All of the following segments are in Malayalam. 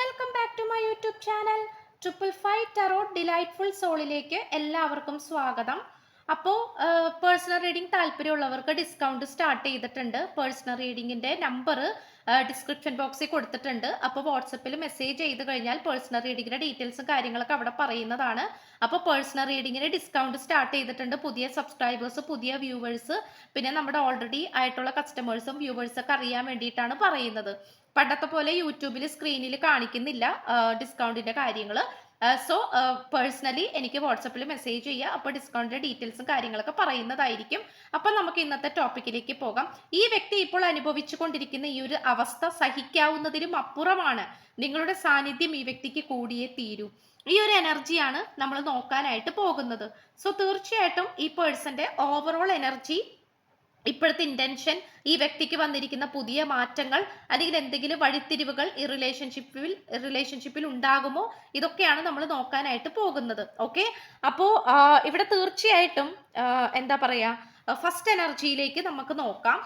Welcome back to my YouTube channel triple five tarot delightful സോളിലേക്ക് എല്ലാവർക്കും സ്വാഗതം. അപ്പോൾ പേഴ്സണൽ റീഡിംഗ് താല്പര്യമുള്ളവർക്ക് ഡിസ്കൗണ്ട് സ്റ്റാർട്ട് ചെയ്തിട്ടുണ്ട്. പേഴ്സണൽ റീഡിങ്ങിന്റെ നമ്പർ ഡിസ്ക്രിപ്ഷൻ ബോക്സിൽ കൊടുത്തിട്ടുണ്ട്. അപ്പോൾ വാട്സപ്പിൽ മെസ്സേജ് ചെയ്ത് കഴിഞ്ഞാൽ പേഴ്സണൽ റീഡിങ്ങിന്റെ ഡീറ്റെയിൽസും കാര്യങ്ങളൊക്കെ അവിടെ പറയുന്നതാണ്. അപ്പോൾ പേഴ്സണൽ റീഡിങ്ങിന് ഡിസ്കൗണ്ട് സ്റ്റാർട്ട് ചെയ്തിട്ടുണ്ട്. പുതിയ സബ്സ്ക്രൈബേഴ്സ് പുതിയ വ്യൂവേഴ്സ് പിന്നെ നമ്മുടെ ഓൾറെഡി ആയിട്ടുള്ള കസ്റ്റമേഴ്സും വ്യൂവേഴ്സൊക്കെ അറിയാൻ വേണ്ടിയിട്ടാണ് പറയുന്നത്. പണ്ടത്തെ പോലെ യൂട്യൂബിൽ സ്ക്രീനിൽ കാണിക്കുന്നില്ല ഡിസ്കൗണ്ടിന്റെ കാര്യങ്ങൾ സോ പേഴ്സണലി എനിക്ക് വാട്സപ്പിൽ മെസ്സേജ് ചെയ്യുക അപ്പോൾ ഡിസ്കൗണ്ടിന്റെ ഡീറ്റെയിൽസും കാര്യങ്ങളൊക്കെ പറയുന്നതായിരിക്കും. അപ്പം നമുക്ക് ഇന്നത്തെ ടോപ്പിക്കിലേക്ക് പോകാം. ഈ വ്യക്തി ഇപ്പോൾ അനുഭവിച്ചു കൊണ്ടിരിക്കുന്ന ഈ ഒരു അവസ്ഥ സഹിക്കാവുന്നതിലും അപ്പുറമാണ്. നിങ്ങളുടെ സാന്നിധ്യം ഈ വ്യക്തിക്ക് കൂടിയേ തീരൂ. ഈ ഒരു എനർജിയാണ് നമ്മൾ നോക്കാനായിട്ട് പോകുന്നത്. സോ തീർച്ചയായിട്ടും ഈ പേഴ്സന്റെ ഓവറോൾ എനർജി ഇപ്പോഴത്തെ ഇന്റൻഷൻ ഈ വ്യക്തിക്ക് വന്നിരിക്കുന്ന പുതിയ മാറ്റങ്ങൾ അല്ലെങ്കിൽ എന്തെങ്കിലും വഴിത്തിരിവുകൾ ഈ റിലേഷൻഷിപ്പിൽ റിലേഷൻഷിപ്പിൽ ഉണ്ടാകുമോ? ഇതൊക്കെയാണ് നമ്മൾ നോക്കാനായിട്ട് പോകുന്നത്. ഓക്കെ അപ്പോൾ ഇവിടെ തീർച്ചയായിട്ടും എന്താ പറയുക ഫസ്റ്റ് എനർജിയിലേക്ക് നമുക്ക് നോക്കാം.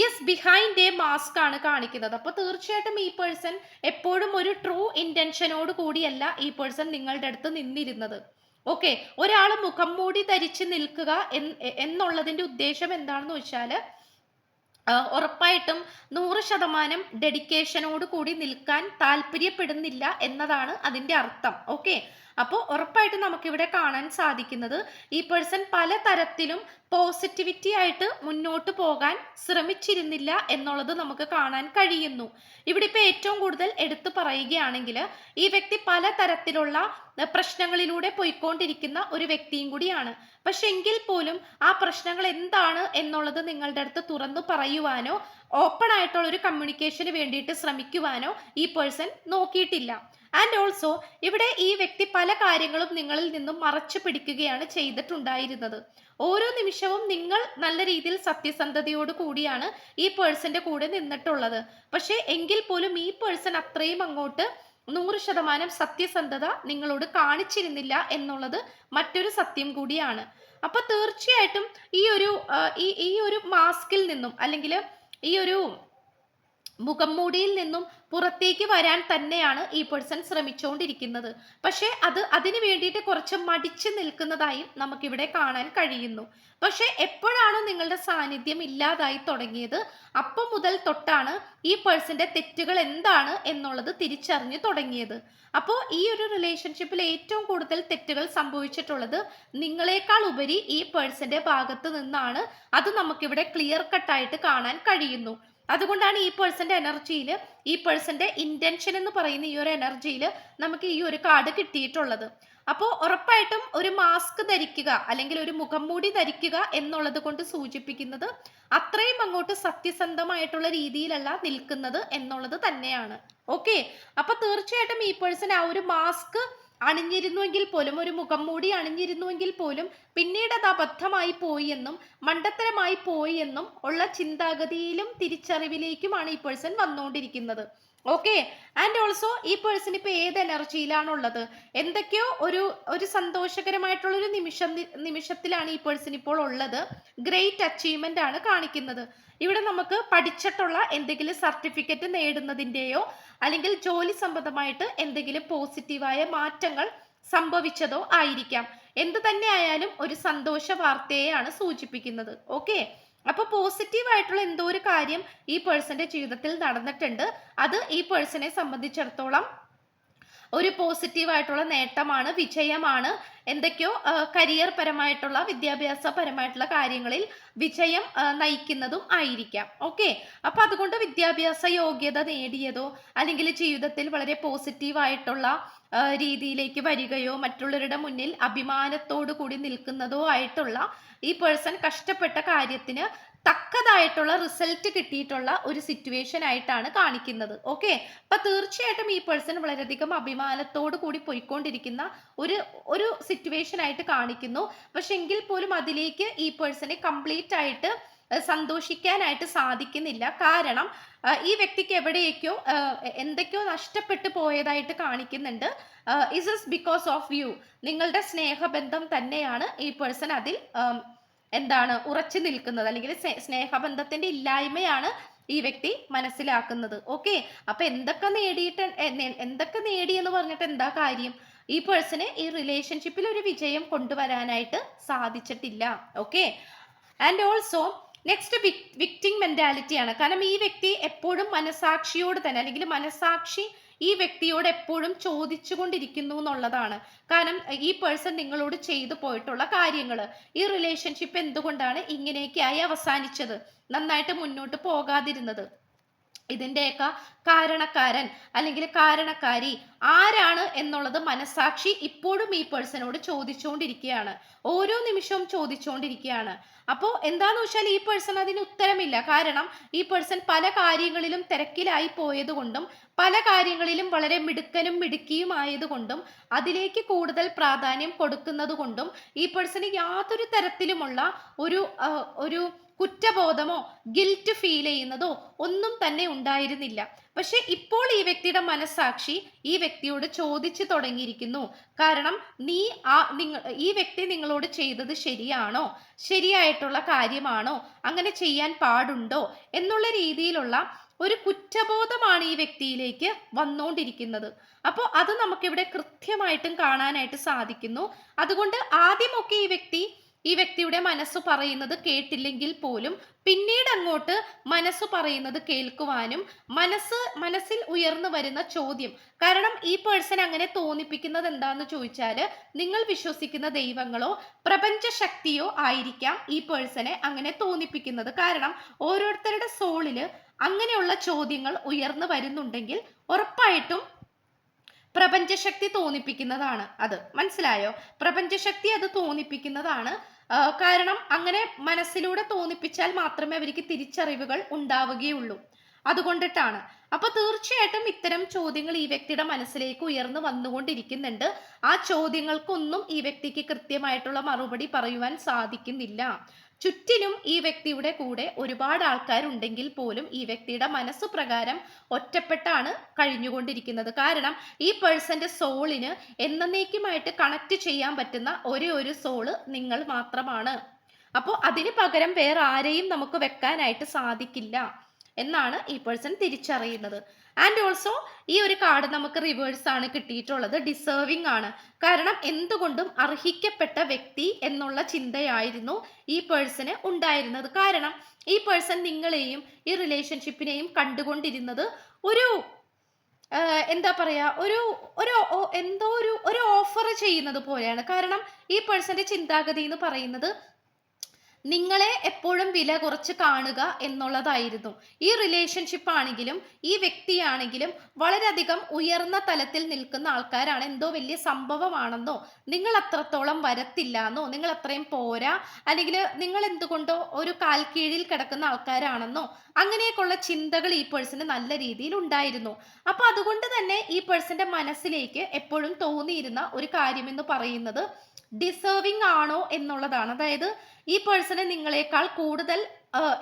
യെസ് ബിഹൈൻഡ് എ മാസ്ക് ആണ് കാണിക്കുന്നത്. അപ്പോൾ തീർച്ചയായിട്ടും ഈ പേഴ്സൺ എപ്പോഴും ഒരു ട്രൂ ഇന്റൻഷനോട് കൂടിയല്ല ഈ പേഴ്സൺ നിങ്ങളുടെ അടുത്ത് നിന്നിരുന്നത്. ഓക്കെ ഒരാൾ മുഖം മൂടി ധരിച്ച് നിൽക്കുക എന്ന് എന്നുള്ളതിന്റെ ഉദ്ദേശം എന്താണെന്ന് വെച്ചാൽ ഉറപ്പായിട്ടും നൂറ് ശതമാനം ഡെഡിക്കേഷനോട് കൂടി നിൽക്കാൻ താല്പര്യപ്പെടുന്നില്ല എന്നതാണ് അതിന്റെ അർത്ഥം. ഓക്കെ അപ്പോൾ ഉറപ്പായിട്ടും നമുക്കിവിടെ കാണാൻ സാധിക്കുന്നത് ഈ പേഴ്സൺ പല തരത്തിലും പോസിറ്റിവിറ്റി ആയിട്ട് മുന്നോട്ട് പോകാൻ ശ്രമിച്ചിരുന്നില്ല എന്നുള്ളത് നമുക്ക് കാണാൻ കഴിയുന്നു. ഇവിടെ ഇപ്പോൾ ഏറ്റവും കൂടുതൽ എടുത്തു പറയുകയാണെങ്കിൽ ഈ വ്യക്തി പല തരത്തിലുള്ള പ്രശ്നങ്ങളിലൂടെ പോയിക്കൊണ്ടിരിക്കുന്ന ഒരു വ്യക്തിയും കൂടിയാണ്. പക്ഷെ എങ്കിൽ പോലും ആ പ്രശ്നങ്ങൾ എന്താണ് എന്നുള്ളത് നിങ്ങളുടെ അടുത്ത് തുറന്നു പറയുവാനോ ഓപ്പൺ ആയിട്ടുള്ള ഒരു കമ്മ്യൂണിക്കേഷന് വേണ്ടിയിട്ട് ശ്രമിക്കുവാനോ ഈ പേഴ്സൺ നോക്കിയിട്ടില്ല. ആൻഡ് ഓൾസോ ഇവിടെ ഈ വ്യക്തി പല കാര്യങ്ങളും നിങ്ങളിൽ നിന്നും മറച്ചു പിടിക്കുകയാണ് ചെയ്തിട്ടുണ്ടായിരുന്നത്. ഓരോ നിമിഷവും നിങ്ങൾ നല്ല രീതിയിൽ സത്യസന്ധതയോട് കൂടിയാണ് ഈ പേഴ്സന്റെ കൂടെ നിന്നിട്ടുള്ളത്. പക്ഷേ എങ്കിൽ പോലും ഈ പേഴ്സൺ അത്രയും അങ്ങോട്ട് നൂറ് ശതമാനം സത്യസന്ധത നിങ്ങളോട് കാണിച്ചിരുന്നില്ല എന്നുള്ളത് മറ്റൊരു സത്യം കൂടിയാണ്. അപ്പൊ തീർച്ചയായിട്ടും ഈ ഒരു ഈ ഒരു മാസ്കിൽ നിന്നും അല്ലെങ്കിൽ ഈ ഒരു മുഖംമൂടിയിൽ നിന്നും പുറത്തേക്ക് വരാൻ തന്നെയാണ് ഈ പേഴ്സൺ ശ്രമിച്ചുകൊണ്ടിരിക്കുന്നത് പക്ഷേ അത് അതിനു വേണ്ടിയിട്ട് കുറച്ച് മടിച്ചു നിൽക്കുന്നതായും നമുക്കിവിടെ കാണാൻ കഴിയുന്നു. പക്ഷേ എപ്പോഴാണോ നിങ്ങളുടെ സാന്നിധ്യം ഇല്ലാതായി തുടങ്ങിയത് അപ്പം മുതൽ തൊട്ടാണ് ഈ പേഴ്സന്റെ തെറ്റുകൾ എന്താണ് എന്നുള്ളത് തിരിച്ചറിഞ്ഞു തുടങ്ങിയത്. അപ്പോൾ ഈ ഒരു റിലേഷൻഷിപ്പിൽ ഏറ്റവും കൂടുതൽ തെറ്റുകൾ സംഭവിച്ചിട്ടുള്ളത് നിങ്ങളെക്കാൾ ഉപരി ഈ പേഴ്സന്റെ ഭാഗത്ത് നിന്നാണ്. അത് നമുക്കിവിടെ ക്ലിയർ കട്ടായിട്ട് കാണാൻ കഴിയുന്നു. അതുകൊണ്ടാണ് ഈ പേഴ്സന്റെ എനർജിയിൽ ഈ പേഴ്സന്റെ ഇന്റൻഷൻ എന്ന് പറയുന്ന ഈ ഒരു എനർജിയിൽ നമുക്ക് ഈ ഒരു കാർഡ് കിട്ടിയിട്ടുള്ളത്. അപ്പോൾ ഉറപ്പായിട്ടും ഒരു മാസ്ക് ധരിക്കുക അല്ലെങ്കിൽ ഒരു മുഖം മൂടി ധരിക്കുക എന്നുള്ളത് കൊണ്ട് സൂചിപ്പിക്കുന്നത് അത്രയും അങ്ങോട്ട് സത്യസന്ധമായിട്ടുള്ള രീതിയിലല്ല നിൽക്കുന്നത് എന്നുള്ളത് തന്നെയാണ്. ഓക്കെ അപ്പൊ തീർച്ചയായിട്ടും ഈ പേഴ്സൺ ആ ഒരു മാസ്ക് അണിഞ്ഞിരുന്നുവെങ്കിൽ പോലും ഒരു മുഖം മൂടി അണിഞ്ഞിരുന്നുവെങ്കിൽ പോലും പിന്നീട് അത് അബദ്ധമായി പോയി എന്നും മണ്ടത്തരമായി പോയി എന്നും ഉള്ള ചിന്താഗതിയിലും തിരിച്ചറിവിലേക്കുമാണ് ഈ പേഴ്സൺ വന്നുകൊണ്ടിരിക്കുന്നത്. ഓക്കെ ആൻഡ് ഓൾസോ ഈ പേഴ്സൺ ഇപ്പൊ ഏത് എനർജിയിലാണുള്ളത്? എന്തൊക്കെയോ ഒരു ഒരു സന്തോഷകരമായിട്ടുള്ള ഒരു നിമിഷം നിമിഷത്തിലാണ് ഈ പേഴ്സൺ ഇപ്പോൾ ഉള്ളത്. ഗ്രേറ്റ് അച്ചീവ്മെന്റ് ആണ് കാണിക്കുന്നത്. ഇവിടെ നമുക്ക് പഠിച്ചിട്ടുള്ള എന്തെങ്കിലും സർട്ടിഫിക്കറ്റ് നേടുന്നതിന്റെയോ അല്ലെങ്കിൽ ജോലി സംബന്ധമായിട്ട് എന്തെങ്കിലും പോസിറ്റീവായ മാറ്റങ്ങൾ സംഭവിച്ചതോ ആയിരിക്കാം. എന്ത് തന്നെ ആയാലും ഒരു സന്തോഷ വാർത്തയെയാണ് സൂചിപ്പിക്കുന്നത്. ഓക്കെ അപ്പൊ പോസിറ്റീവ് ആയിട്ടുള്ള എന്തോ ഒരു കാര്യം ഈ പേഴ്സന്റെ ജീവിതത്തിൽ നടന്നിട്ടുണ്ട്. അത് ഈ പേഴ്സണെ സംബന്ധിച്ചിടത്തോളം ഒരു പോസിറ്റീവ് ആയിട്ടുള്ള നേട്ടമാണ് വിജയമാണ്. എന്തൊക്കെയോ കരിയർ പരമായിട്ടുള്ള വിദ്യാഭ്യാസ പരമായിട്ടുള്ള കാര്യങ്ങളിൽ വിജയം നയിക്കുന്നതും ആയിരിക്കാം. ഓക്കെ? അപ്പൊ അതുകൊണ്ട് വിദ്യാഭ്യാസ യോഗ്യത നേടിയതോ അല്ലെങ്കിൽ ജീവിതത്തിൽ വളരെ പോസിറ്റീവ് ആയിട്ടുള്ള രീതിയിലേക്ക് വരികയോ മറ്റുള്ളവരുടെ മുന്നിൽ അഭിമാനത്തോടു കൂടി നിൽക്കുന്നതോ ആയിട്ടുള്ള ഈ പേഴ്സൺ കഷ്ടപ്പെട്ട കാര്യത്തിന് തക്കതായിട്ടുള്ള റിസൾട്ട് കിട്ടിയിട്ടുള്ള ഒരു സിറ്റുവേഷൻ ആയിട്ടാണ് കാണിക്കുന്നത്. ഓക്കെ അപ്പൊ തീർച്ചയായിട്ടും ഈ പേഴ്സൺ വളരെയധികം അഭിമാനത്തോടു കൂടി പോയിക്കൊണ്ടിരിക്കുന്ന ഒരു ഒരു സിറ്റുവേഷൻ ആയിട്ട് കാണിക്കുന്നു. പക്ഷെ എങ്കിൽ പോലും അതിലേക്ക് ഈ പേഴ്സണെ കംപ്ലീറ്റ് ആയിട്ട് സന്തോഷിക്കാനായിട്ട് സാധിക്കുന്നില്ല. കാരണം ഈ വ്യക്തിക്ക് എവിടെയൊക്കെയോ എന്തൊക്കെയോ നഷ്ടപ്പെട്ടു പോയതായിട്ട് കാണിക്കുന്നുണ്ട്. Is is because of you നിങ്ങളുടെ സ്നേഹബന്ധം തന്നെയാണ് ഈ പേഴ്സൺ അതിൽ എന്താണ് ഉറച്ചു നിൽക്കുന്നത് അല്ലെങ്കിൽ സ്നേഹബന്ധത്തിന്റെ ഇല്ലായ്മയാണ് ഈ വ്യക്തി മനസ്സിലാക്കുന്നത്. ഓക്കെ അപ്പൊ എന്തൊക്കെ നേടിയിട്ട് എന്തൊക്കെ നേടി എന്ന് പറഞ്ഞിട്ട് എന്താ കാര്യം? ഈ പേഴ്സണെ ഈ റിലേഷൻഷിപ്പിൽ ഒരു വിജയം കൊണ്ടുവരാനായിട്ട് സാധിച്ചിട്ടില്ല. Okay and also next victim മെന്റാലിറ്റിയാണ് കാരണം ഈ വ്യക്തി എപ്പോഴും മനസാക്ഷിയോട് തന്നെ അല്ലെങ്കിൽ മനസാക്ഷി ഈ വ്യക്തിയോട് എപ്പോഴും ചോദിച്ചുകൊണ്ടിരിക്കുന്നു എന്നുള്ളതാണ്. കാരണം ഈ പേഴ്സൺ നിങ്ങളോട് ചെയ്തു പോയിട്ടുള്ള കാര്യങ്ങൾ. ഈ റിലേഷൻഷിപ്പ് എന്തുകൊണ്ടാണ് ഇങ്ങനെയൊക്കെയായി അവസാനിച്ചത്? നന്നായിട്ട് മുന്നോട്ട് പോകാതിരുന്നത്. ഇതിന്റെയൊക്കെ കാരണക്കാരൻ അല്ലെങ്കിൽ കാരണക്കാരി ആരാണ് എന്നുള്ളത് മനസാക്ഷി ഇപ്പോഴും ഈ പേഴ്സണോട് ചോദിച്ചുകൊണ്ടിരിക്കുകയാണ്. ഓരോ നിമിഷവും ചോദിച്ചുകൊണ്ടിരിക്കുകയാണ്. അപ്പോൾ എന്താണെന്ന് വെച്ചാൽ ഈ പേഴ്സൺ അതിന് ഉത്തരമില്ല. കാരണം ഈ പേഴ്സൺ പല കാര്യങ്ങളിലും തിരക്കിലായി പോയതുകൊണ്ടും പല കാര്യങ്ങളിലും വളരെ മിടുക്കനും മിടുക്കിയും ആയതുകൊണ്ടും അതിലേക്ക് കൂടുതൽ പ്രാധാന്യം കൊടുക്കുന്നത് കൊണ്ടും ഈ പേഴ്സണ് യാതൊരു തരത്തിലുമുള്ള ഒരു ഒരു കുറ്റബോധമോ ഗിൽറ്റ് ഫീൽ ചെയ്യുന്നതോ ഒന്നും തന്നെ ഉണ്ടായിരുന്നില്ല. പക്ഷെ ഇപ്പോൾ ഈ വ്യക്തിയുടെ മനസാക്ഷി ഈ വ്യക്തിയോട് ചോദിച്ചു തുടങ്ങിയിരിക്കുന്നു. കാരണം നീ ആ നിങ്ങൾ ഈ വ്യക്തി നിങ്ങളോട് ചെയ്തത് ശരിയാണോ? ശരിയായിട്ടുള്ള കാര്യമാണോ? അങ്ങനെ ചെയ്യാൻ പാടുണ്ടോ? എന്നുള്ള രീതിയിലുള്ള ഒരു കുറ്റബോധമാണ് ഈ വ്യക്തിയിലേക്ക് വന്നുകൊണ്ടിരിക്കുന്നത് അപ്പോൾ അത് നമുക്കിവിടെ കൃത്യമായിട്ടും കാണാനായിട്ട് സാധിക്കുന്നു. അതുകൊണ്ട് ആദ്യമൊക്കെ ഈ വ്യക്തി ഈ വ്യക്തിയുടെ മനസ്സ് പറയുന്നത് കേട്ടില്ലെങ്കിൽ പോലും പിന്നീട് അങ്ങോട്ട് മനസ്സ് പറയുന്നത് കേൾക്കുവാനും മനസ്സ് മനസ്സിൽ ഉയർന്നു വരുന്ന ചോദ്യം. കാരണം ഈ പേഴ്സൺ അങ്ങനെ തോന്നിപ്പിക്കുന്നത് എന്താന്ന് ചോദിച്ചാൽ നിങ്ങൾ വിശ്വസിക്കുന്ന ദൈവങ്ങളോ പ്രപഞ്ച ശക്തിയോ ആയിരിക്കാം ഈ പേഴ്സണെ അങ്ങനെ തോന്നിപ്പിക്കുന്നത്. കാരണം ഓരോരുത്തരുടെ സോളിൽ അങ്ങനെയുള്ള ചോദ്യങ്ങൾ ഉയർന്നു വരുന്നുണ്ടെങ്കിൽ ഉറപ്പായിട്ടും പ്രപഞ്ചശക്തി തോന്നിപ്പിക്കുന്നതാണ് അത്. മനസ്സിലായോ? പ്രപഞ്ചശക്തി അത് തോന്നിപ്പിക്കുന്നതാണ്. കാരണം അങ്ങനെ മനസ്സിലൂടെ തോന്നിപ്പിച്ചാൽ മാത്രമേ അവർക്ക് തിരിച്ചറിവുകൾ ഉണ്ടാവുകയുള്ളൂ. അതുകൊണ്ടിട്ടാണ്. അപ്പൊ തീർച്ചയായിട്ടും ഇത്തരം ചോദ്യങ്ങൾ ഈ വ്യക്തിയുടെ മനസ്സിലേക്ക് ഉയർന്നു വന്നുകൊണ്ടിരിക്കുന്നുണ്ട്. ആ ചോദ്യങ്ങൾക്കൊന്നും ഈ വ്യക്തിക്ക് കൃത്യമായിട്ടുള്ള മറുപടി പറയുവാൻ സാധിക്കുന്നില്ല. ചുറ്റിലും ഈ വ്യക്തിയുടെ കൂടെ ഒരുപാട് ആൾക്കാരുണ്ടെങ്കിൽ പോലും ഈ വ്യക്തിയുടെ മനസ്സ് പ്രകാരം ഒറ്റപ്പെട്ടാണ് കഴിഞ്ഞുകൊണ്ടിരിക്കുന്നത്. കാരണം ഈ പേഴ്സന്റെ സോളിന് എന്നേക്കുമായിട്ട് കണക്ട് ചെയ്യാൻ പറ്റുന്ന ഒരേ ഒരു സോൾ നിങ്ങൾ മാത്രമാണ്. അപ്പോൾ അതിന് പകരം വേറെ ആരെയും നമുക്ക് വെക്കാനായിട്ട് സാധിക്കില്ല. എന്നാണ് ഈ പേഴ്സൺ തിരിച്ചറിയുന്നത്. ആൻഡ് ഓൾസോ ഈ ഒരു കാർഡ് നമുക്ക് റിവേഴ്സ് ആണ് കിട്ടിയിട്ടുള്ളത്. ഡിസേർവിംഗ് ആണ്. കാരണം എന്തുകൊണ്ടും അർഹിക്കപ്പെട്ട വ്യക്തി എന്നുള്ള ചിന്തയായിരുന്നു ഈ പേഴ്സന് ഉണ്ടായിരുന്നത്. കാരണം ഈ പേഴ്സൺ നിങ്ങളെയും ഈ റിലേഷൻഷിപ്പിനെയും കണ്ടുകൊണ്ടിരുന്നത് ഒരു എന്താ പറയാ ഒരു ഒരു എന്തോ ഒരു ഒരു ഓഫർ ചെയ്യുന്നത് പോലെയാണ്. കാരണം ഈ പേഴ്സന്റെ ചിന്താഗതി എന്ന് പറയുന്നത് നിങ്ങളെ എപ്പോഴും വില കുറച്ച് കാണുക എന്നുള്ളതായിരുന്നു. ഈ റിലേഷൻഷിപ്പ് ആണെങ്കിലും ഈ വ്യക്തിയാണെങ്കിലും വളരെയധികം ഉയർന്ന തലത്തിൽ നിൽക്കുന്ന ആൾക്കാരാണ്. എന്തോ വലിയ സംഭവമാണെന്നോ നിങ്ങൾ അത്രത്തോളം വരത്തില്ല എന്നോ നിങ്ങൾ അത്രയും പോരാ അല്ലെങ്കിൽ നിങ്ങൾ എന്തുകൊണ്ടോ ഒരു കാൽ കീഴിൽ കിടക്കുന്ന ആൾക്കാരാണെന്നോ അങ്ങനെയൊക്കെയുള്ള ചിന്തകൾ ഈ പേഴ്സന് നല്ല രീതിയിൽ ഉണ്ടായിരുന്നു. അപ്പൊ അതുകൊണ്ട് തന്നെ ഈ പേഴ്സന്റെ മനസ്സിലേക്ക് എപ്പോഴും തോന്നിയിരുന്ന ഒരു കാര്യം എന്ന് പറയുന്നത് ഡിസേർവിംഗ് ആണോ എന്നുള്ളതാണ്. അതായത് ഈ പേഴ്സണെ നിങ്ങളെക്കാൾ കൂടുതൽ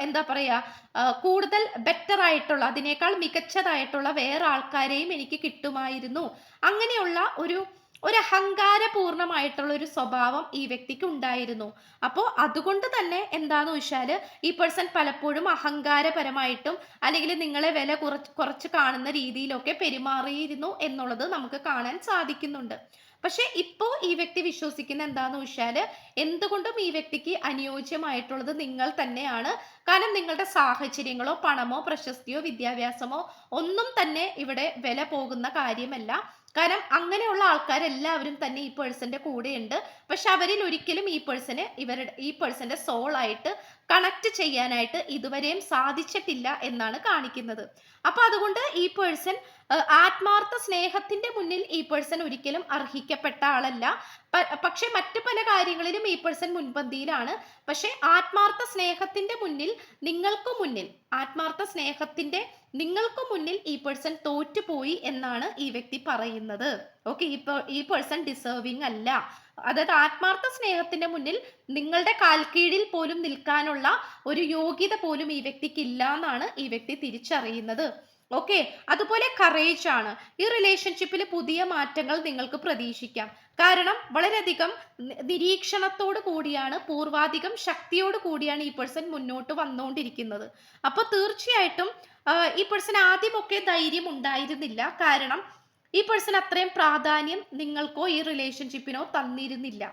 എന്താ പറയുക കൂടുതൽ ബെറ്റർ ആയിട്ടുള്ള അതിനേക്കാൾ മികച്ചതായിട്ടുള്ള വേറെ ആൾക്കാരെയും എനിക്ക് കിട്ടുമായിരുന്നു. അങ്ങനെയുള്ള ഒരു ഒരു അഹങ്കാരപൂർണമായിട്ടുള്ള ഒരു സ്വഭാവം ഈ വ്യക്തിക്ക് ഉണ്ടായിരുന്നു. അപ്പോൾ അതുകൊണ്ട് തന്നെ എന്താന്ന് വെച്ചാൽ ഈ പേഴ്സൺ പലപ്പോഴും അഹങ്കാരപരമായിട്ടും അല്ലെങ്കിൽ നിങ്ങളെ വില കുറച്ച് കുറച്ച് കാണുന്ന രീതിയിലൊക്കെ പെരുമാറിയിരുന്നു എന്നുള്ളത് നമുക്ക് കാണാൻ സാധിക്കുന്നുണ്ട്. പക്ഷെ ഇപ്പോൾ ഈ വ്യക്തി വിശ്വസിക്കുന്ന എന്താന്ന് വെച്ചാൽ എന്തുകൊണ്ടും ഈ വ്യക്തിക്ക് അനുയോജ്യമായിട്ടുള്ളത് നിങ്ങൾ തന്നെയാണ്. കാരണം നിങ്ങളുടെ സാഹചര്യങ്ങളോ പണമോ പ്രശസ്തിയോ വിദ്യാഭ്യാസമോ ഒന്നും തന്നെ ഇവിടെ വില പോകുന്ന കാര്യമല്ല. കാരണം അങ്ങനെയുള്ള ആൾക്കാരെല്ലാവരും തന്നെ ഈ പേഴ്സന്റെ കൂടെയുണ്ട്. പക്ഷെ അവരിൽ ഒരിക്കലും ഈ പേഴ്സന് ഇവരുടെ ഈ പേഴ്സന്റെ സോളായിട്ട് കണക്ട് ചെയ്യാനായിട്ട് ഇതുവരെയും സാധിച്ചിട്ടില്ല എന്നാണ് കാണിക്കുന്നത്. അപ്പൊ അതുകൊണ്ട് ഈ പേഴ്സൺ ആത്മാർത്ഥ സ്നേഹത്തിന്റെ മുന്നിൽ ഈ പേഴ്സൺ ഒരിക്കലും അർഹിക്കപ്പെട്ട ആളല്ല. പക്ഷെ മറ്റു പല കാര്യങ്ങളിലും ഈ പേഴ്സൺ മുൻപന്തിയിലാണ്. പക്ഷെ ആത്മാർത്ഥ സ്നേഹത്തിന്റെ മുന്നിൽ നിങ്ങൾക്ക് മുന്നിൽ ആത്മാർത്ഥ സ്നേഹത്തിന്റെ നിങ്ങൾക്ക് മുന്നിൽ ഈ പേഴ്സൺ തോറ്റുപോയി എന്നാണ് ഈ വ്യക്തി പറയുന്നത്. ഓക്കെ ഈ പേഴ്സൺ ഡിസേർവിംഗ് അല്ല. അതായത് ആത്മാർത്ഥ സ്നേഹത്തിന്റെ മുന്നിൽ നിങ്ങളുടെ കാൽക്കീഴിൽ പോലും നിൽക്കാനുള്ള ഒരു യോഗ്യത പോലും ഈ വ്യക്തിക്ക് ഇല്ല എന്നാണ് ഈ വ്യക്തി തിരിച്ചറിയുന്നത്. ഓക്കെ അതുപോലെ കറേജ് ആണ്. ഈ റിലേഷൻഷിപ്പിൽ പുതിയ മാറ്റങ്ങൾ നിങ്ങൾക്ക് പ്രതീക്ഷിക്കാം. കാരണം വളരെയധികം നിരീക്ഷണത്തോട് കൂടിയാണ് പൂർവാധികം ശക്തിയോട് കൂടിയാണ് ഈ പേഴ്സൺ മുന്നോട്ട് വന്നുകൊണ്ടിരിക്കുന്നത് അപ്പോൾ തീർച്ചയായിട്ടും ഈ പേഴ്സൺ ആദ്യമൊക്കെ ധൈര്യം ഉണ്ടായിരുന്നില്ല. കാരണം ഈ പേഴ്സൺ അത്രയും പ്രാധാന്യം നിങ്ങൾക്കോ ഈ റിലേഷൻഷിപ്പിനോ തന്നിരുന്നില്ല.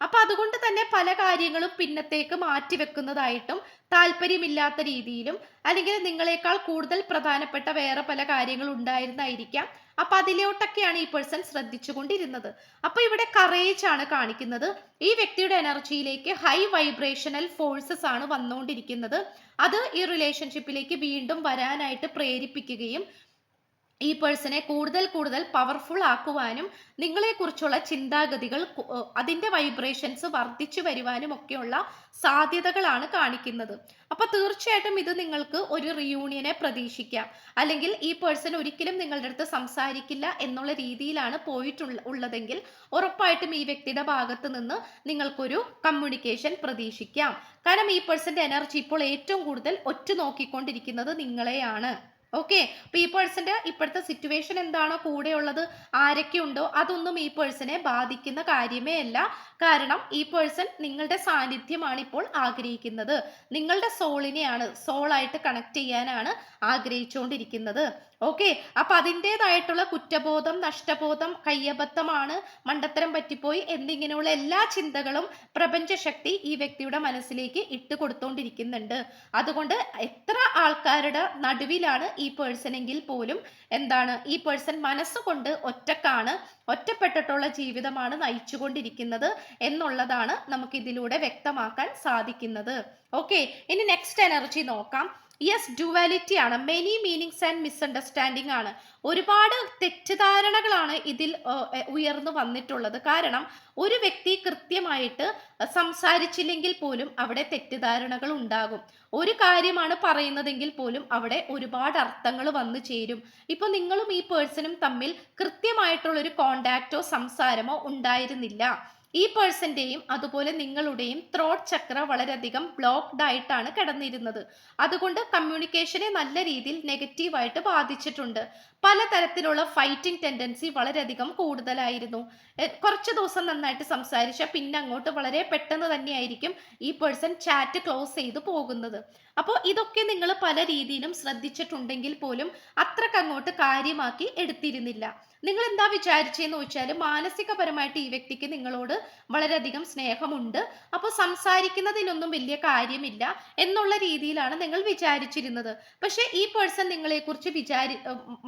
അപ്പൊ അതുകൊണ്ട് തന്നെ പല കാര്യങ്ങളും പിന്നത്തേക്ക് മാറ്റിവെക്കുന്നതായിട്ടും താല്പര്യമില്ലാത്ത രീതിയിലും അല്ലെങ്കിൽ നിങ്ങളെക്കാൾ കൂടുതൽ പ്രധാനപ്പെട്ട വേറെ പല കാര്യങ്ങൾ ഉണ്ടായിരുന്നായിരിക്കാം. അപ്പൊ അതിലോട്ടൊക്കെയാണ് ഈ പേഴ്സൺ ശ്രദ്ധിച്ചുകൊണ്ടിരുന്നത്. അപ്പൊ ഇവിടെ കറേജ് ആണ് കാണിക്കുന്നത്. ഈ വ്യക്തിയുടെ എനർജിയിലേക്ക് ഹൈ വൈബ്രേഷണൽ ഫോഴ്സസ് ആണ് വന്നുകൊണ്ടിരിക്കുന്നത്. അത് ഈ റിലേഷൻഷിപ്പിലേക്ക് വീണ്ടും വരാനായിട്ട് പ്രേരിപ്പിക്കുകയും ഈ പേഴ്സണെ കൂടുതൽ കൂടുതൽ പവർഫുൾ ആക്കുവാനും നിങ്ങളെക്കുറിച്ചുള്ള ചിന്താഗതികൾ അതിന്റെ വൈബ്രേഷൻസ് വർദ്ധിച്ചു വരുവാനും ഒക്കെയുള്ള സാധ്യതകളാണ് കാണിക്കുന്നത്. അപ്പൊ തീർച്ചയായിട്ടും ഇത് നിങ്ങൾക്ക് ഒരു റിയൂണിയനെ പ്രതീക്ഷിക്കാം. അല്ലെങ്കിൽ ഈ പേഴ്സൺ ഒരിക്കലും നിങ്ങളുടെ അടുത്ത് സംസാരിക്കില്ല എന്നുള്ള രീതിയിലാണ് പോയിട്ടുള്ള ഉള്ളതെങ്കിൽ ഉറപ്പായിട്ടും ഈ വ്യക്തിയുടെ ഭാഗത്ത് നിന്ന് നിങ്ങൾക്കൊരു കമ്മ്യൂണിക്കേഷൻ പ്രതീക്ഷിക്കാം. കാരണം ഈ പേഴ്സന്റെ എനർജി ഇപ്പോൾ ഏറ്റവും കൂടുതൽ ഒറ്റ നോക്കിക്കൊണ്ടിരിക്കുന്നത് നിങ്ങളെയാണ്. ഓക്കെ അപ്പൊ ഈ പേഴ്സന്റെ ഇപ്പോഴത്തെ സിറ്റുവേഷൻ എന്താണോ കൂടെ ഉള്ളത് ആരൊക്കെ ഉണ്ടോ അതൊന്നും ഈ പേഴ്സണെ ബാധിക്കുന്ന കാര്യമേ അല്ല. കാരണം ഈ പേഴ്സൺ നിങ്ങളുടെ സാന്നിധ്യമാണ് ഇപ്പോൾ ആഗ്രഹിക്കുന്നത്. നിങ്ങളുടെ സോളിനെയാണ് സോളായിട്ട് കണക്ട് ചെയ്യാനാണ് ആഗ്രഹിച്ചുകൊണ്ടിരിക്കുന്നത്. ഓക്കെ അപ്പൊ അതിന്റെതായിട്ടുള്ള കുറ്റബോധം നഷ്ടബോധം കയ്യബദ്ധമാണ് മണ്ടത്തരം പറ്റിപ്പോയി എന്നിങ്ങനെയുള്ള എല്ലാ ചിന്തകളും പ്രപഞ്ചശക്തി ഈ വ്യക്തിയുടെ മനസ്സിലേക്ക് ഇട്ട് കൊടുത്തോണ്ടിരിക്കുന്നുണ്ട്. അതുകൊണ്ട് എത്ര ആൾക്കാരുടെ നടുവിലാണ് ഈ പേഴ്സൺ എങ്കിൽ പോലും എന്താണ് ഈ പേഴ്സൺ മനസ്സുകൊണ്ട് ഒറ്റക്കാണ് ഒറ്റപ്പെട്ടിട്ടുള്ള ജീവിതമാണ് നയിച്ചുകൊണ്ടിരിക്കുന്നത് എന്നുള്ളതാണ് നമുക്ക് ഇതിലൂടെ വ്യക്തമാക്കാൻ സാധിക്കുന്നത്. ഓക്കെ ഇനി നെക്സ്റ്റ് എനർജി നോക്കാം. യെസ് ഡുവാലിറ്റി ആണ്. മെനി മീനിങ്സ് ആൻഡ് മിസ്അണ്ടർസ്റ്റാൻഡിങ് ആണ്. ഒരുപാട് തെറ്റിദ്ധാരണകളാണ് ഇതിൽ ഉയർന്നു വന്നിട്ടുള്ളത്. കാരണം ഒരു വ്യക്തി കൃത്യമായിട്ട് സംസാരിച്ചില്ലെങ്കിൽ പോലും അവിടെ തെറ്റിദ്ധാരണകൾ ഉണ്ടാകും. ഒരു കാര്യമാണ് പറയുന്നതെങ്കിൽ പോലും അവിടെ ഒരുപാട് അർത്ഥങ്ങൾ വന്നു ചേരും. ഇപ്പൊ നിങ്ങളും ഈ പേഴ്സണും തമ്മിൽ കൃത്യമായിട്ടുള്ള ഒരു കോണ്ടാക്റ്റോ സംസാരമോ ഉണ്ടായിരുന്നില്ല. ഈ പേഴ്സന്റെയും അതുപോലെ നിങ്ങളുടെയും ത്രോട്ട് ചക്ര വളരെയധികം ബ്ലോക്ക്ഡ് ആയിട്ടാണ് കിടന്നിരുന്നത്. അതുകൊണ്ട് കമ്മ്യൂണിക്കേഷനെ നല്ല രീതിയിൽ നെഗറ്റീവായിട്ട് ബാധിച്ചിട്ടുണ്ട്. പലതരത്തിലുള്ള ഫൈറ്റിംഗ് ടെൻഡൻസി വളരെയധികം കൂടുതലായിരുന്നു. കുറച്ച് ദിവസം നന്നായിട്ട് സംസാരിച്ച പിന്നെ അങ്ങോട്ട് വളരെ പെട്ടെന്ന് തന്നെയായിരിക്കും ഈ പേഴ്സൺ ചാറ്റ് ക്ലോസ് ചെയ്ത് പോകുന്നത്. അപ്പോൾ ഇതൊക്കെ നിങ്ങൾ പല രീതിയിലും ശ്രദ്ധിച്ചിട്ടുണ്ടെങ്കിൽ പോലും അത്രക്കങ്ങോട്ട് കാര്യമാക്കി എടുത്തിരുന്നില്ല. നിങ്ങൾ എന്താ വിചാരിച്ചെന്ന് വെച്ചാൽ മാനസികപരമായിട്ട് ഈ വ്യക്തിക്ക് നിങ്ങളോട് വളരെയധികം സ്നേഹമുണ്ട്. അപ്പോൾ സംസാരിക്കുന്നതിനൊന്നും വലിയ കാര്യമില്ല എന്നുള്ള രീതിയിലാണ് നിങ്ങൾ വിചാരിച്ചിരുന്നത്. പക്ഷെ ഈ പേഴ്സൺ നിങ്ങളെക്കുറിച്ച് വിചാരി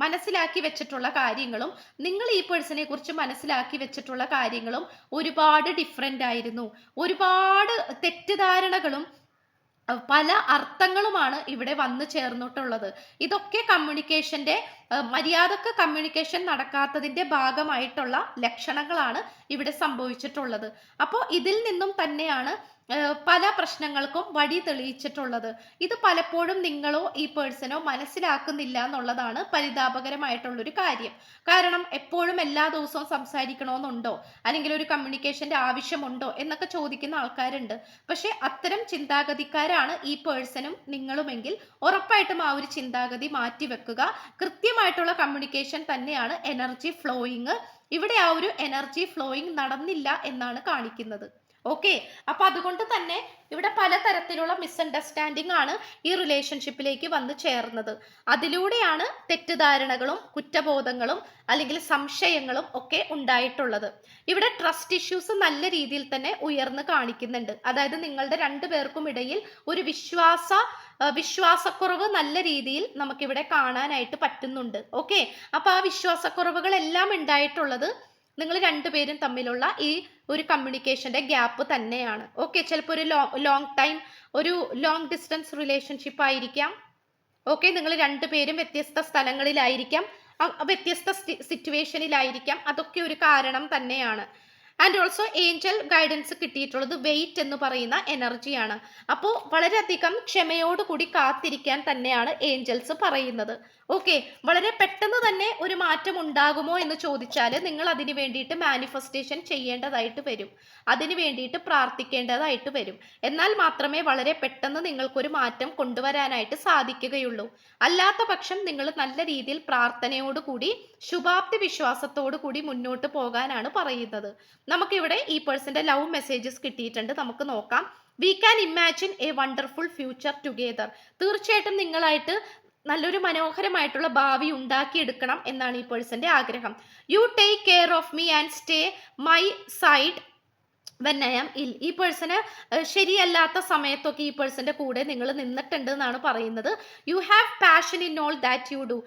മനസ്സിലാക്കി വെച്ചിട്ടുള്ള കാര്യങ്ങളും നിങ്ങൾ ഈ പേഴ്സണെ കുറിച്ച് മനസ്സിലാക്കി വെച്ചിട്ടുള്ള കാര്യങ്ങളും ഒരുപാട് ഡിഫറെന്റ് ആയിരുന്നു. ഒരുപാട് തെറ്റിദ്ധാരണകളും പല അർത്ഥങ്ങളുമാണ് ഇവിടെ വന്നു ചേർന്നിട്ടുള്ളത്. ഇതൊക്കെ കമ്മ്യൂണിക്കേഷന്റെ മര്യാദയ്ക്ക് കമ്മ്യൂണിക്കേഷൻ നടക്കാത്തതിന്റെ ഭാഗമായിട്ടുള്ള ലക്ഷണങ്ങളാണ് ഇവിടെ സംഭവിച്ചിട്ടുള്ളത്. അപ്പോൾ ഇതിൽ നിന്നും തന്നെയാണ് പല പ്രശ്നങ്ങൾക്കും വഴി തെളിയിച്ചിട്ടുള്ളത്. ഇത് പലപ്പോഴും നിങ്ങളോ ഈ പേഴ്സണോ മനസ്സിലാക്കുന്നില്ല എന്നുള്ളതാണ് പരിതാപകരമായിട്ടുള്ളൊരു കാര്യം. കാരണം എപ്പോഴും എല്ലാ ദിവസവും സംസാരിക്കണമെന്നുണ്ടോ അല്ലെങ്കിൽ ഒരു കമ്മ്യൂണിക്കേഷന്റെ ആവശ്യമുണ്ടോ? എന്നൊക്കെ ചോദിക്കുന്ന ആൾക്കാരുണ്ട്. പക്ഷെ അത്തരം ചിന്താഗതിക്കാരാണ് ഈ പേഴ്സണും നിങ്ങളുമെങ്കിൽ ഉറപ്പായിട്ടും ആ ഒരു ചിന്താഗതി മാറ്റിവെക്കുക. കൃത്യമായിട്ടുള്ള കമ്മ്യൂണിക്കേഷൻ തന്നെയാണ് എനർജി ഫ്ലോയിങ് ഇവിടെ ആ ഒരു എനർജി ഫ്ലോയിങ് നടന്നില്ല എന്നാണ് കാണിക്കുന്നത്. ഓക്കെ അപ്പൊ അതുകൊണ്ട് തന്നെ ഇവിടെ പലതരത്തിലുള്ള മിസ്അണ്ടർസ്റ്റാൻഡിംഗ് ആണ് ഈ റിലേഷൻഷിപ്പിലേക്ക് വന്ന് ചേർന്നത്. അതിലൂടെയാണ് തെറ്റിദ്ധാരണകളും കുറ്റബോധങ്ങളും അല്ലെങ്കിൽ സംശയങ്ങളും ഒക്കെ ഉണ്ടായിട്ടുള്ളത്. ഇവിടെ ട്രസ്റ്റ് ഇഷ്യൂസ് നല്ല രീതിയിൽ തന്നെ ഉയർന്നു കാണിക്കുന്നുണ്ട്. അതായത് നിങ്ങളുടെ രണ്ടു പേർക്കും ഇടയിൽ ഒരു വിശ്വാസ വിശ്വാസക്കുറവ് നല്ല രീതിയിൽ നമുക്കിവിടെ കാണാനായിട്ട് പറ്റുന്നുണ്ട്. ഓക്കെ അപ്പൊ ആ വിശ്വാസക്കുറവുകളെല്ലാം ഉണ്ടായിട്ടുള്ളത് നിങ്ങൾ രണ്ടുപേരും തമ്മിലുള്ള ഈ ഒരു കമ്മ്യൂണിക്കേഷന്റെ ഗ്യാപ്പ് തന്നെയാണ്. ഓക്കെ ചിലപ്പോൾ ഒരു ലോങ് ടൈം ഒരു ലോങ് ഡിസ്റ്റൻസ് റിലേഷൻഷിപ്പ് ആയിരിക്കാം. ഓക്കെ നിങ്ങൾ രണ്ടുപേരും വ്യത്യസ്ത സ്ഥലങ്ങളിലായിരിക്കാം. വ്യത്യസ്ത സിറ്റുവേഷനിലായിരിക്കാം അതൊക്കെ ഒരു കാരണം തന്നെയാണ്. ആൻഡ് ഓൾസോ ഏഞ്ചൽ ഗൈഡൻസ് കിട്ടിയിട്ടുള്ളത് വെയിറ്റ് എന്ന് പറയുന്ന എനർജിയാണ് അപ്പോൾ വളരെയധികം ക്ഷമയോടുകൂടി കാത്തിരിക്കാൻ തന്നെയാണ് ഏഞ്ചൽസ് പറയുന്നത്. ഓക്കെ വളരെ പെട്ടെന്ന് തന്നെ ഒരു മാറ്റം ഉണ്ടാകുമോ എന്ന് ചോദിച്ചാൽ നിങ്ങൾ അതിന് വേണ്ടിയിട്ട് മാനിഫെസ്റ്റേഷൻ ചെയ്യേണ്ടതായിട്ട് വരും. അതിന് വേണ്ടിയിട്ട് പ്രാർത്ഥിക്കേണ്ടതായിട്ട് വരും. എന്നാൽ മാത്രമേ വളരെ പെട്ടെന്ന് നിങ്ങൾക്കൊരു മാറ്റം കൊണ്ടുവരാനായിട്ട് സാധിക്കുകയുള്ളൂ. അല്ലാത്ത പക്ഷം നിങ്ങൾ നല്ല രീതിയിൽ പ്രാർത്ഥനയോടുകൂടി ശുഭാപ്തി വിശ്വാസത്തോടു കൂടി മുന്നോട്ട് പോകാനാണ് പറയുന്നത്. നമുക്കിവിടെ ഈ പേഴ്സന്റെ ലവ് മെസ്സേജസ് കിട്ടിയിട്ടുണ്ട്. നമുക്ക് നോക്കാം. We can imagine a wonderful future together തീർച്ചയായിട്ടും നിങ്ങളായിട്ട് നല്ലൊരു മനോഹരമായിട്ടുള്ള ഭാവി ഉണ്ടാക്കിയെടുക്കണം എന്നാണ് ഈ പേഴ്സന്റെ ആഗ്രഹം. You take care of me and stay my side am ill ഈ പേഴ്സണ് ശരിയല്ലാത്ത സമയത്തൊക്കെ ഈ പേഴ്സന്റെ കൂടെ നിങ്ങൾ നിന്നിട്ടുണ്ട് എന്നാണ് പറയുന്നത്. You have passion in all that you do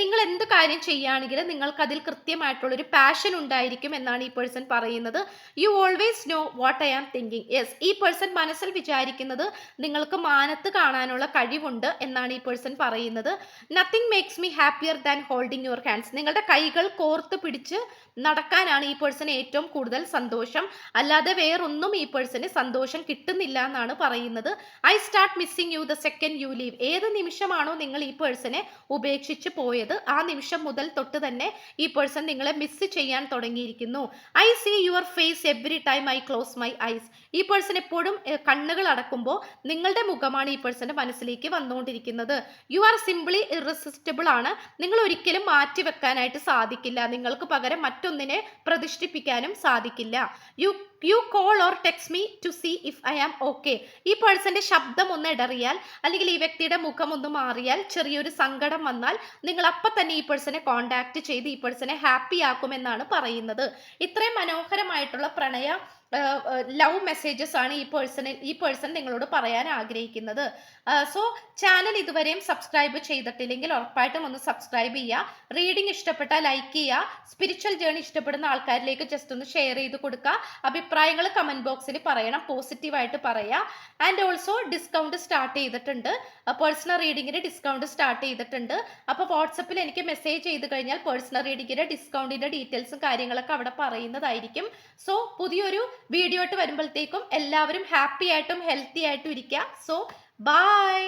നിങ്ങൾ എന്ത് കാര്യം ചെയ്യുകയാണെങ്കിലും നിങ്ങൾക്ക് അതിൽ കൃത്യമായിട്ടുള്ളൊരു പാഷൻ ഉണ്ടായിരിക്കും എന്നാണ് ഈ പേഴ്സൺ പറയുന്നത്. You always know what I am thinking yes ഈ പേഴ്സൺ മനസ്സിൽ വിചാരിക്കുന്നത് നിങ്ങൾക്ക് മാനത്ത് കാണാനുള്ള കഴിവുണ്ട് എന്നാണ് ഈ പേഴ്സൺ പറയുന്നത്. Nothing makes me happier than holding your hands നിങ്ങളുടെ കൈകൾ കോർത്ത് പിടിച്ച് നടക്കാനാണ് ഈ പേഴ്സൺ ഏറ്റവും കൂടുതൽ സന്തോഷം. അല്ലാതെ വേറൊന്നും ഈ പേഴ്സന് സന്തോഷം കിട്ടുന്നില്ല എന്നാണ് പറയുന്നത്. I start missing you the second you leave ഏത് നിമിഷമാണോ നിങ്ങൾ ഈ പേഴ്സനെ ഉപേക്ഷിച്ച് പോയത്? ആ നിമിഷം മുതൽ തൊട്ട് തന്നെ ഈ പേഴ്സൺ നിങ്ങളെ മിസ് ചെയ്യാൻ തുടങ്ങിയിരിക്കുന്നു. I see your face every time I close my eyes ഈ പേഴ്സൺ എപ്പോഴും കണ്ണുകൾ അടക്കുമ്പോൾ നിങ്ങളുടെ മുഖമാണ് ഈ പേഴ്സന്റെ മനസ്സിലേക്ക് വന്നുകൊണ്ടിരിക്കുന്നത്. യു ആർ സിംപ്ലി ഇറസിസ്റ്റബിൾ ആണ്. നിങ്ങൾ ഒരിക്കലും മാറ്റി വെക്കാനായിട്ട് സാധിക്കില്ല. നിങ്ങൾക്ക് പകരം മറ്റൊന്നിനെ പ്രതിഷ്ഠിപ്പിക്കാനും സാധിക്കില്ല. You you call or text me to see if I am okay ഈ പേഴ്സന്റെ ശബ്ദം ഒന്ന് ഇടറിയാൽ അല്ലെങ്കിൽ ഈ വ്യക്തിയുടെ മുഖം ഒന്ന് മാറിയാൽ ചെറിയൊരു സങ്കടം വന്നാൽ നിങ്ങൾ അപ്പം തന്നെ ഈ പേഴ്സണെ കോണ്ടാക്ട് ചെയ്ത് ഈ പേഴ്സണെ ഹാപ്പി ആക്കുമെന്നാണ് പറയുന്നത്. ഇത്രയും മനോഹരമായിട്ടുള്ള പ്രണയ ലവ് മെസ്സേജസ് ആണ് ഈ പേഴ്സണിൽ ഈ പേഴ്സൺ നിങ്ങളോട് പറയാൻ ആഗ്രഹിക്കുന്നത്. സോ ചാനൽ ഇതുവരെയും സബ്സ്ക്രൈബ് ചെയ്തിട്ടില്ലെങ്കിൽ ഉറപ്പായിട്ടും ഒന്ന് സബ്സ്ക്രൈബ് ചെയ്യുക. റീഡിംഗ് ഇഷ്ടപ്പെട്ടാൽ ലൈക്ക് ചെയ്യുക. സ്പിരിച്വൽ ജേണി ഇഷ്ടപ്പെടുന്ന ആൾക്കാരിലേക്ക് ജസ്റ്റ് ഒന്ന് ഷെയർ ചെയ്ത് കൊടുക്കുക. അഭിപ്രായങ്ങൾ കമന്റ് ബോക്സിൽ പറയണം. പോസിറ്റീവായിട്ട് പറയുക ആൻഡ് ഓൾസോ ഡിസ്കൗണ്ട് സ്റ്റാർട്ട് ചെയ്തിട്ടുണ്ട്. പേഴ്സണൽ റീഡിങ്ങിന് ഡിസ്കൗണ്ട് സ്റ്റാർട്ട് ചെയ്തിട്ടുണ്ട്. അപ്പോൾ വാട്സപ്പിൽ എനിക്ക് മെസ്സേജ് ചെയ്ത് കഴിഞ്ഞാൽ പേഴ്സണൽ റീഡിങ്ങിന്റെ ഡിസ്കൗണ്ടിന്റെ ഡീറ്റെയിൽസും കാര്യങ്ങളൊക്കെ അവിടെ പറയുന്നതായിരിക്കും. സോ പുതിയൊരു വീഡിയോ ആയിട്ട് വരുമ്പോഴത്തേക്കും എല്ലാവരും ഹാപ്പി ആയിട്ടും ഹെൽത്തി ആയിട്ടും ഇരിക്കുക സോ ബൈ